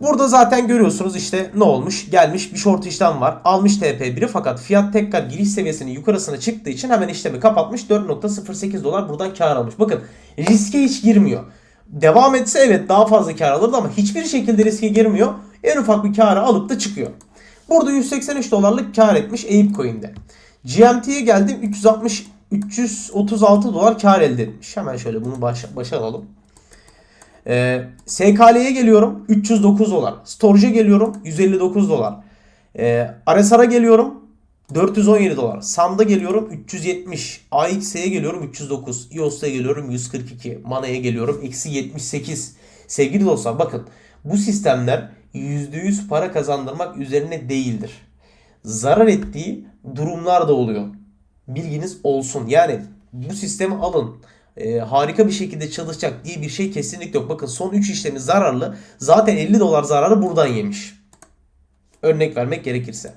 Burada zaten görüyorsunuz işte ne olmuş? Gelmiş bir short işlem var. Almış TP1'i fakat fiyat tekrar giriş seviyesinin yukarısına çıktığı için hemen işlemi kapatmış. 4.08 dolar buradan kar almış. Bakın riske hiç girmiyor. Devam etse evet daha fazla kar alırdı ama hiçbir şekilde riske girmiyor. En ufak bir karı alıp da çıkıyor. Burada 183 dolarlık kar etmiş Ape Coin'de. GMT'ye geldim 360 336 dolar kar elde etmiş. Hemen şöyle bunu başa, başa alalım. Ee, SKL'ye geliyorum 309 dolar. Storage'e geliyorum 159 dolar. Ee, RSR'a geliyorum 417 dolar. Sam'da geliyorum 370. AX'e geliyorum 309. EOS'ta geliyorum 142. Mana'ya geliyorum eksi 78. Sevgili dostlar bakın bu sistemler %100 para kazandırmak üzerine değildir. Zarar ettiği durumlar da oluyor. Bilginiz olsun. Yani bu sistemi alın. Ee, harika bir şekilde çalışacak diye bir şey kesinlikle yok. Bakın son 3 işlemi zararlı. Zaten 50 dolar zararı buradan yemiş. Örnek vermek gerekirse.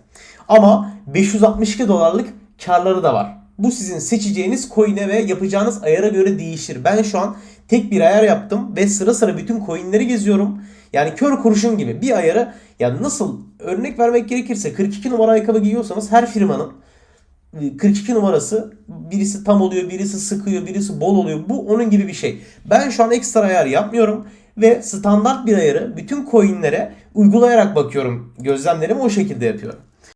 Ama 562 dolarlık karları da var. Bu sizin seçeceğiniz coin'e ve yapacağınız ayara göre değişir. Ben şu an tek bir ayar yaptım ve sıra sıra bütün coin'leri geziyorum. Yani kör kurşun gibi bir ayarı yani nasıl örnek vermek gerekirse 42 numara ayakkabı giyiyorsanız her firmanın 42 numarası birisi tam oluyor, birisi sıkıyor, birisi bol oluyor. Bu onun gibi bir şey. Ben şu an ekstra ayar yapmıyorum ve standart bir ayarı bütün coinlere uygulayarak bakıyorum. Gözlemlerimi o şekilde yapıyorum.